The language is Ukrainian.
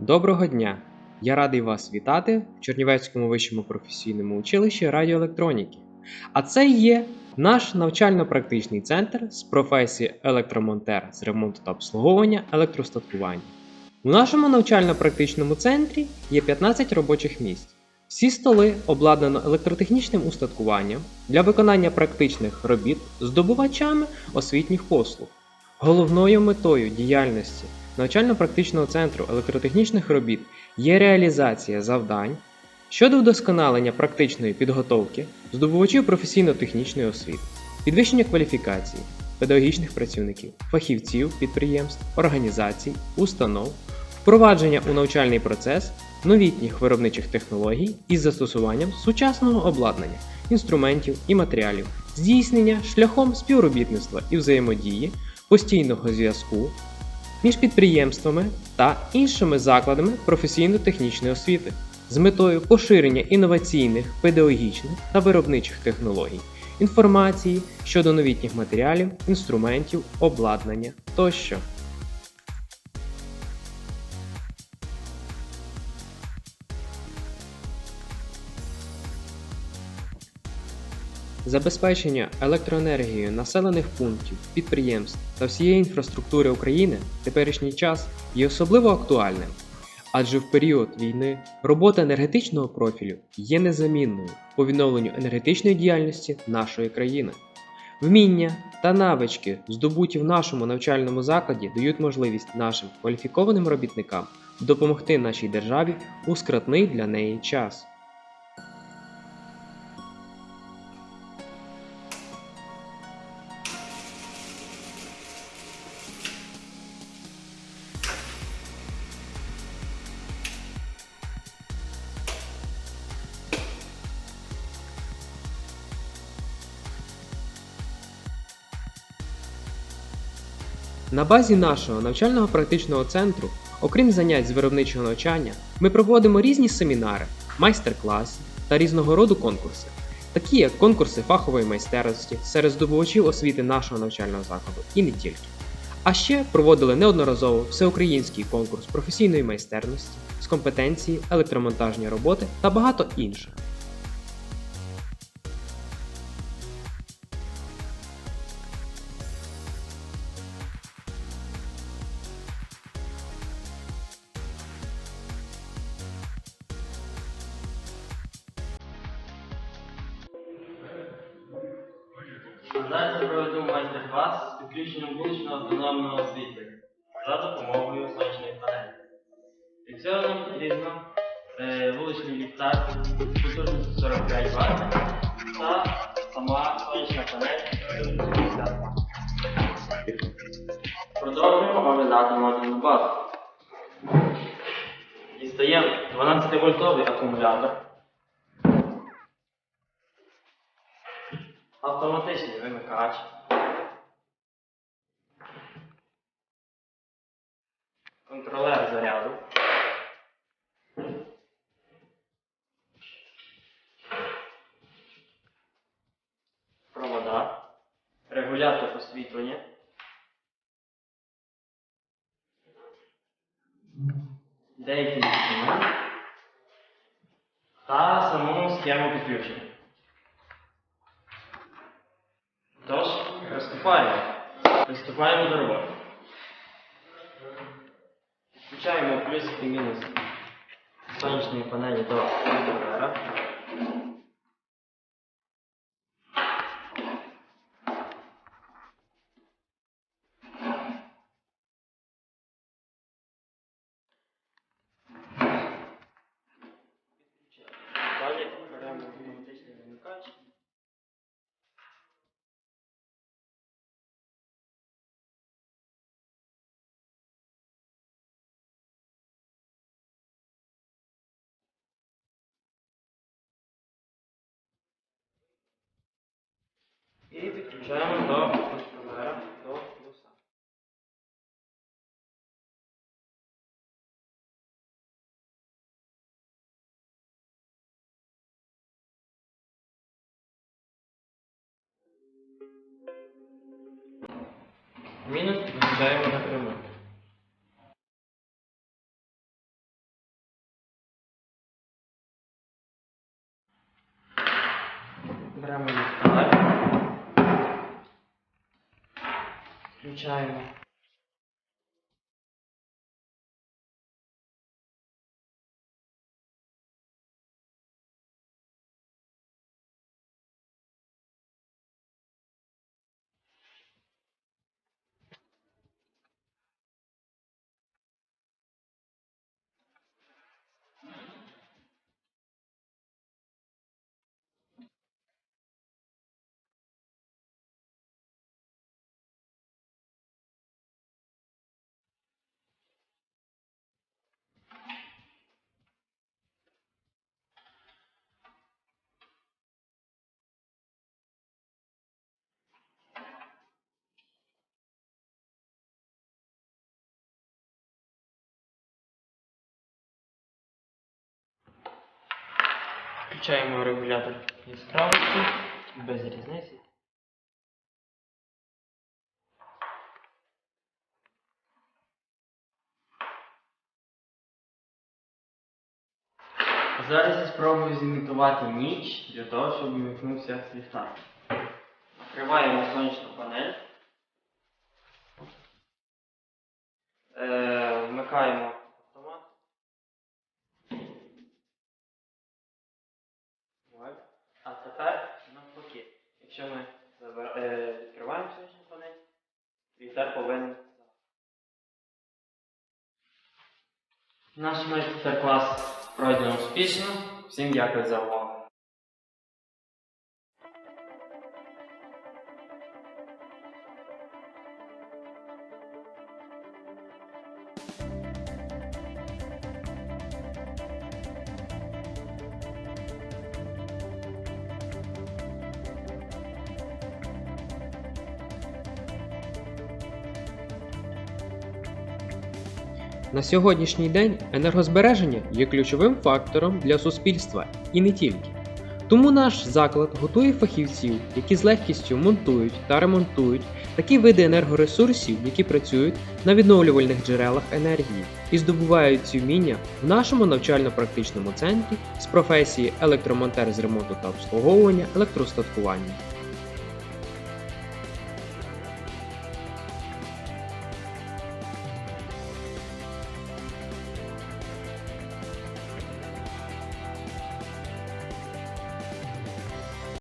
Доброго дня! Я радий вас вітати в Чернівецькому вищому професійному училищі радіоелектроніки. А це є наш навчально-практичний центр з професії електромонтер з ремонту та обслуговування електростаткування. У нашому навчально-практичному центрі є 15 робочих місць. Всі столи обладнано електротехнічним устаткуванням для виконання практичних робіт здобувачами освітніх послуг. Головною метою діяльності навчально-практичного центру електротехнічних робіт є реалізація завдань щодо вдосконалення практичної підготовки здобувачів професійно-технічної освіти, підвищення кваліфікації педагогічних працівників, фахівців підприємств, організацій, установ, впровадження у навчальний процес новітніх виробничих технологій із застосуванням сучасного обладнання, інструментів і матеріалів, здійснення шляхом співробітництва і взаємодії, постійного зв'язку між підприємствами та іншими закладами професійно-технічної освіти з метою поширення інноваційних, педагогічних та виробничих технологій, інформації щодо новітніх матеріалів, інструментів, обладнання тощо. Забезпечення електроенергією населених пунктів, підприємств та всієї інфраструктури України в теперішній час є особливо актуальним, адже в період війни робота енергетичного профілю є незамінною по відновленню енергетичної діяльності нашої країни. Вміння та навички, здобуті в нашому навчальному закладі, дають можливість нашим кваліфікованим робітникам допомогти нашій державі у скратний для неї час. На базі нашого навчально-практичного центру, окрім занять з виробничого навчання, ми проводимо різні семінари, майстер-класи та різного роду конкурси, такі як конкурси фахової майстерності серед здобувачів освіти нашого навчального закладу і не тільки. А ще проводили неодноразово всеукраїнський конкурс професійної майстерності з компетенції, електромонтажні роботи та багато інших. Зараз проведу майстер-клас з підключенням вуличного автономного освітлення за допомогою сонячної панелі. Для цього нам потрібно е, вуличний ліхтар потужністю 45 Вт та сама сонячна панель 50 Продовжуємо оглядати модульну базу. Дістаємо 12-вольтовий акумулятор. Автоматичний вимикач. Контролер заряду. Провода. Регулятор освітлення. Деякі інструменти. Та саму схему підключення. Тож, приступаємо. Приступаємо до роботи. Підключаємо плюс і мінус сонячної панелі до контролера. І підключаємо до контролера до плюса. Мінус підключаємо напряму. включаемо. Включаємо регулятор яскравості без різниці. Зараз я спробую зімітувати ніч для того, щоб вмикнувся ліхтар. Відкриваємо сонячну панель. Е, вмикаємо Якщо ми е, відкриваємо сонячну панель, ліхтар повинен. Наш майстер-клас пройдено успішно. Всім дякую за увагу. На сьогоднішній день енергозбереження є ключовим фактором для суспільства і не тільки. Тому наш заклад готує фахівців, які з легкістю монтують та ремонтують такі види енергоресурсів, які працюють на відновлювальних джерелах енергії і здобувають ці вміння в нашому навчально-практичному центрі з професії електромонтер з ремонту та обслуговування електростаткування.